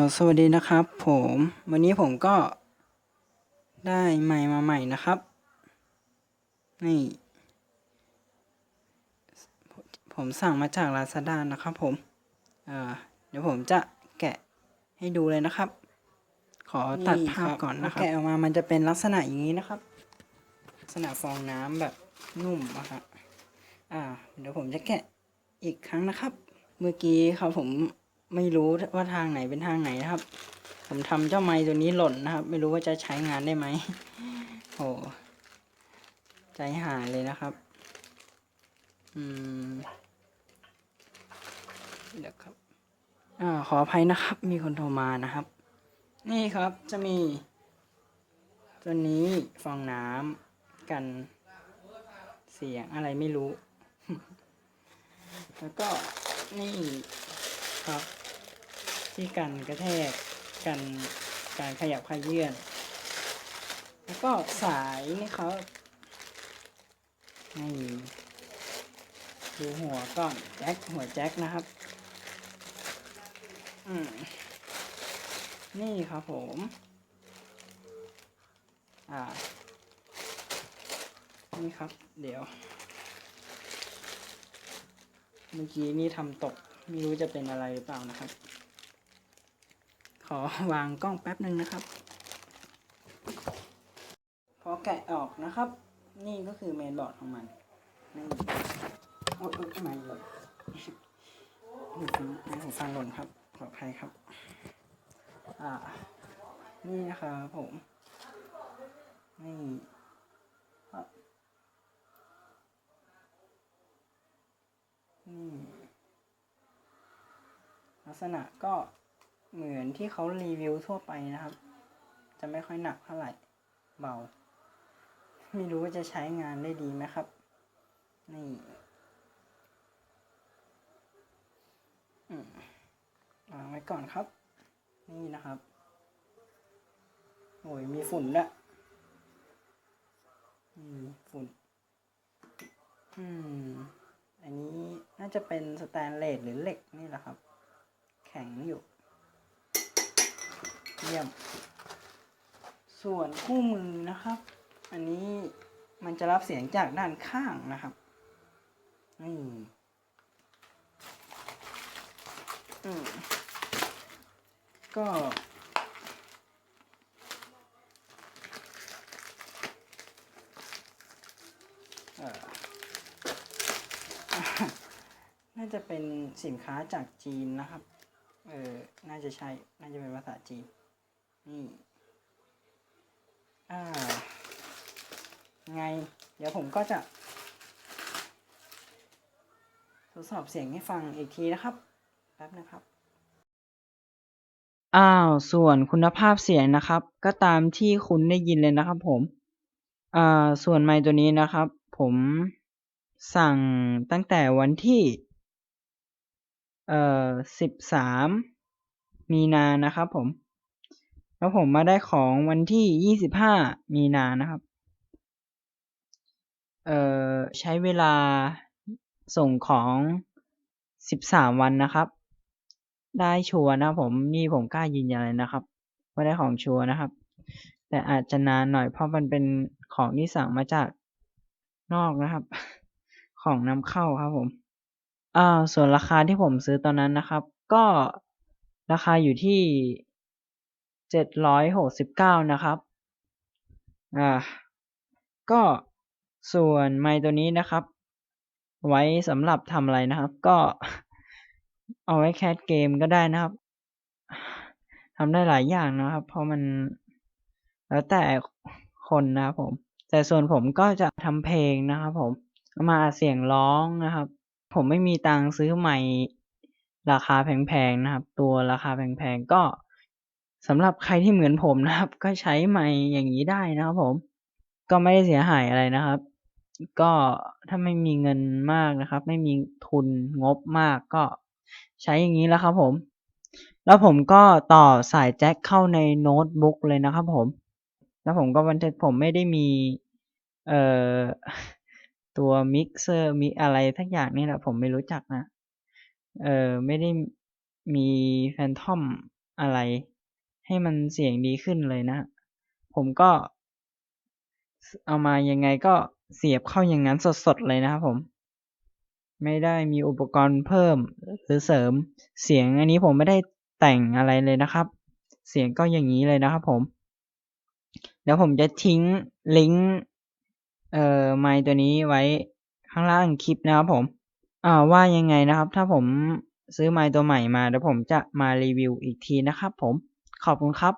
อสวัสดีนะครับ ผมวันนี้ผมก็ได้ไมค์มาใหม่นะครับ นี่ ผมสั่งมาจาก Lazada นะครับผมเอ่อเดี๋ยวผมจะแกะให้ดูเลยนะครับ ขอตัดภาพก่อนนะครับแกะออกมามันจะเป็นลักษณะอย่างนี้นะครับ ลักษณะฟองน้ำแบบนุ่มอะครับอ่า เดี๋ยวผมจะแกะอีกครั้งนะครับ เมื่อกี้ครับผม ไม่รู้ว่าทางไหนเป็นทางไหนนะครับ ผมทำเจ้าไม้ตัวนี้หล่นนะครับ ไม่รู้ว่าจะใช้งานได้ไหมโอ้ใจหายเลยนะครับ อืมเดี๋ยวครับอ่าขออภัยนะครับ มีคนโทรมานะครับ นี่ครับจะมี ตัวนี้ฟองน้ำกันเสียงอะไรไม่รู้ แล้วก็นี่ครับ ที่กันกระแทกกันการขยับขยื่นแล้วก็สายนี่ครับนี่ดูหัวก่อนแจ็คหัวแจ็คนะครับ อืมนี่ครับผม อ่า นี่ครับ เดี๋ยว เมื่อกี้นี่ทำตก ไม่รู้จะเป็นอะไรหรือเปล่านะครับ อวางกล้องแป๊บหนึ่งนะครับ พอแกะออกนะครับ นี่ก็คือเมนบอร์ดของมันนี่โอ๊ยโอ๊ยทำไมหล่นหูฟังหูฟังหล่นครับขออภัยครับ อ่า นี่นะครับผม นี่นี่ลักษณะก็ เหมือนที่เขารีวิวทั่วไปนะครับ จะไม่ค่อยหนักเท่าไหร่เบา ไม่รู้ว่าจะใช้งานได้ดีไหมครับ นี่อืมวางไว้ก่อนครับ นี่นะครับ โอ้ยมีฝุ่นด้วยอืมฝุ่น อืม อันนี้น่าจะเป็นสแตนเลสหรือเหล็กนี่แหละครับ แข็งอยู่ เยี่ยม ส่วนคู่มือนะครับ อันนี้มันจะรับเสียงจากด้านข้างนะครับนี่อืมก็น่าจะเป็นสินค้าจากจีนนะครับ เออ น่าจะใช่ น่าจะเป็นภาษาจีน นี่อ่า ไง เดี๋ยวผมก็จะ ทดสอบเสียงให้ฟังอีกทีนะครับ แป๊บนะครับอ้าว ส่วนคุณภาพเสียงนะครับ ก็ตามที่คุณได้ยินเลยนะครับผม อ่า ส่วนไมค์ตัวนี้นะครับ ผมสั่งตั้งแต่วันที่ เอ่อสิบสามมีนานะครับผม แล้วผมมาได้ของวันที่ยี่สิบห้ามีนานะครับ เอ่อ ใช้เวลาส่งของสิบสามวันนะครับ ได้ชัวร์นะผมนี่ผมกล้ายืนยันเลยนะครับ ว่าได้ของชัวร์นะครับ แต่อาจจะนานหน่อยเพราะมันเป็นของที่สั่งมาจากนอกนะครับ ของนำเข้าครับผมอ่าส่วนราคาที่ผมซื้อตอนนั้นนะครับ ก็ราคาอยู่ที่ เจ็ดร้อยหกสิบเก้านะครับ อ่า ก็ส่วนไมค์ตัวนี้นะครับ ไว้สำหรับทำอะไรนะครับ ก็เอาไว้แคสเกมก็ได้นะครับทำได้หลายอย่างนะครับ เพราะมันแล้วแต่คนนะครับผม แต่ส่วนผมก็จะทำเพลงนะครับผม มาเสียงร้องนะครับ ผมไม่มีตังซื้อไมค์ราคาแพงๆนะครับ ตัวราคาแพงๆก็ สำหรับใครที่เหมือนผมนะครับ ก็ใช้ไมค์อย่างนี้ได้นะครับผม ก็ไม่ได้เสียหายอะไรนะครับ ก็ถ้าไม่มีเงินมากนะครับ ไม่มีทุนงบมากก็ใช้อย่างนี้แล้วครับผม แล้วผมก็ต่อสายแจ็คเข้าในโน้ตบุ๊กเลยนะครับผม แล้วผมก็บันทึกผมไม่ได้มีเอ่อตัวมิกเซอร์มิอะไรทักอย่างนี่แหละผมไม่รู้จักนะ เออไม่ได้มีแฟนทอมอะไร ให้มันเสียงดีขึ้นเลยนะ ผมก็ เอามายังไงก็เสียบเข้าอย่างนั้นสดๆเลยนะครับผม ไม่ได้มีอุปกรณ์เพิ่มหรือเสริมเสียงอันนี้ผมไม่ได้แต่งอะไรเลยนะครับ เสียงก็อย่างนี้เลยนะครับผม เดี๋ยวผมจะทิ้งลิงก์เอ่อไมค์ตัวนี้ไว้ข้างล่างคลิปนะครับผมอ่าว่ายังไงนะครับ ถ้าผมซื้อไมค์ตัวใหม่มาเดี๋ยวผมจะมารีวิวอีกทีนะครับผม ขอบคุณครับ